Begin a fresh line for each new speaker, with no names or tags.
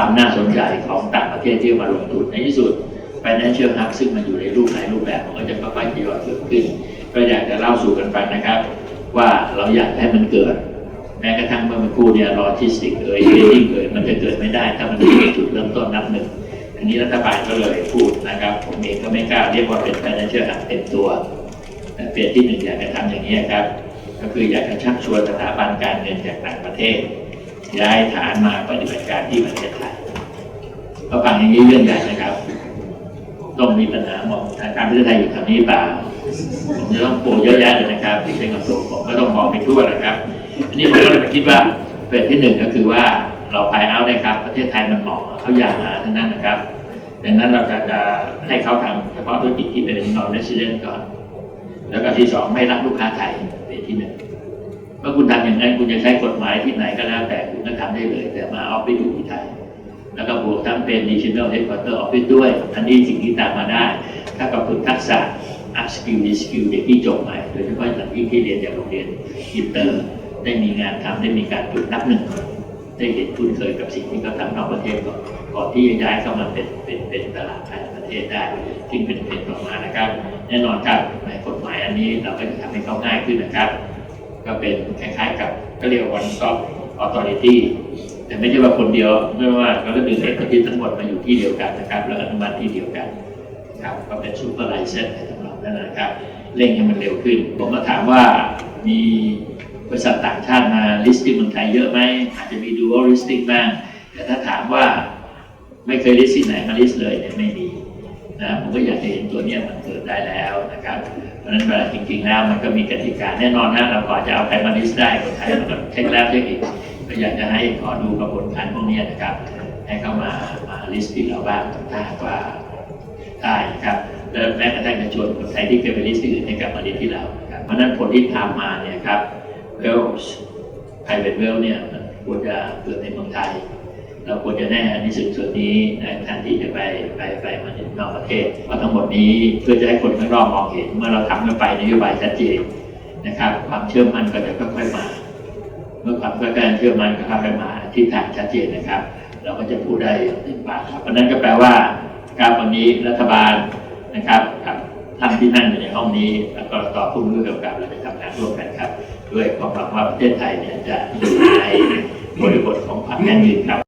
ความน่าสนใจของต่างประเทศที่มาลงทุนในที่สุด financial hub ซึ่งมันอยู่ในรูปหลายรูปแบบมันก็จะค่อยๆทยอยเกิดขึ้น ก็อยากจะเล่าสู่กันฟังนะครับ ว่าเราอยากให้มันเกิด แม้กระทั่งเมื่อมันกู้เนี่ยรอทิสติกเอ่ยเรดิ้งเอ่ยมันจะเกิดไม่ได้ ถ้ามันไม่มีจุดเริ่มต้นนับหนึ่งอันนี้รัฐบาลก็เลยพูดนะครับ ผมเองก็ไม่กล้าเรียกว่าเป็น financial hub เต็มตัวแต่เปลี่ยนที่หนึ่งอยากจะทำอย่างนี้ครับ ก็คืออยากจะชักชวนสถาบันการเงินจากต่างประเทศ ย้ายฐานมาปฏิบัติการที่ประเทศไทยก็ฟังอย่างนี้เรื่องใหญ่นะครับ ต้องมีปัญหาหมองทางการประเทศไทยอยู่แถวนี้เปล่าผมจะต้องปูเยอะแยะเลยนะครับที่เป็นกระทรวงผมก็ต้องมองไปทั่วนะครับอันนี้ผมก็เลยคิดว่าเป็นที่หนึ่งก็คือว่าเราภายเอาได้ครับ ประเทศไทยมันเหมาะเขาอยากหาทั้งนั้นนะครับดังนั้นเราจะจะให้เขาทำเฉพาะธุรกิจที่เป็น non resident ก่อน แล้วก็ที่สองไม่รับลูกค้าไทยเป็นที่หนึ่งเมื่อคุณทำอย่างนั้นคุณจะใช้กฎหมายที่ไหนก็แล้วแต่ ได้เลย แต่มาออฟฟิศอยู่ที่ไทย แล้วก็บวกทั้งเป็น National Headquarter Office ด้วย อันนี้สิ่งที่ตามมาได้ ถ้ากับฝึกทักษะ up skill re skill เด็กที่จบใหม่ โดยเฉพาะอย่างที่ที่เรียนจากโรงเรียนอินเตอร์ ได้มีงานทำได้มีการฝึกนับหนึ่ง ได้เห็นคุ้นเคยกับสิ่งที่เขาทำนอกประเทศก่อนก่อนที่จะย้ายเข้ามาเป็นเป็นเป็นตลาดภายในประเทศได้ซึ่งเป็นเป็นต่อมานะครับ แน่นอนครับในกฎหมายอันนี้เราก็จะทำให้เขาง่ายขึ้นนะครับ ก็เป็นคล้ายๆกับก็เรียกว่า one stop authority แต่ไม่ใช่ว่าคนเดียวไม่ว่าเราก็ดึงเอกที่ทั้งหมดมาอยู่ที่เดียวกันนะครับ แล้วอนุมัติที่เดียวกันครับก็เป็น supervisor ในสำหรับนั่นนะครับเร่งให้มันเร็วขึ้น ผมมาถามว่ามีบริษัทต่างชาติมา listing เมืองไทยเยอะไหมอาจจะมี dual listing บ้าง แต่ถ้าถามว่าไม่เคย listing ไหนมา list เลยเนี่ยไม่มีนะผมก็อยากจะเห็นตัวเนี้ยมันเกิดได้แล้วนะครับเพราะฉะนั้นเวลาจริงๆแล้วมันก็มีกติกาแน่นอนนะเราก่อนจะเอาใครมาลิสต์ได้คนไทยมันก็เช็คแล้วเช็คอีก ก็อยากจะให้ขอดูกระบวนการพวกนี้นะครับ ให้เข้ามามาลิสต์ที่เราบ้างถ้าว่าได้ครับแล้วแม้กระทั่งจะชวนคนไทยที่เคยไปลิสต์ที่อื่นให้กลับมาเรียนที่เราครับเพราะนั้นผลที่ตามมาเนี่ยครับ Wells private wealth เนี่ยมันควรจะเกิดในเมืองไทย เราควรจะแน่ในส่วนส่วนนี้นะแทนที่จะไปไปไปมาถึงนอกประเทศเพราะทั้งหมดนี้เพื่อจะให้คนข้างนอกมองเห็น เมื่อเราทำกันไปนโยบายชัดเจนนะครับ ความเชื่อมั่นก็จะค่อยๆมา เมื่อความค่อการเชื่อมันก็ค่อยๆมาที่ทางชัดเจนนะครับ เราก็จะพูดได้เต็มปากครับเพราะนั้นก็แปลว่าการวันนี้รัฐบาลนะครับกับท่านที่นั่งอยู่ในห้องนี้แล้วก็ต่อผู้รู้เกี่ยกับเราจะทำงานร่วมกันครับ ด้วยความหวังว่าประเทศไทยเนี่ยจะอยู่ในบริบทของความยั่งยืนครับ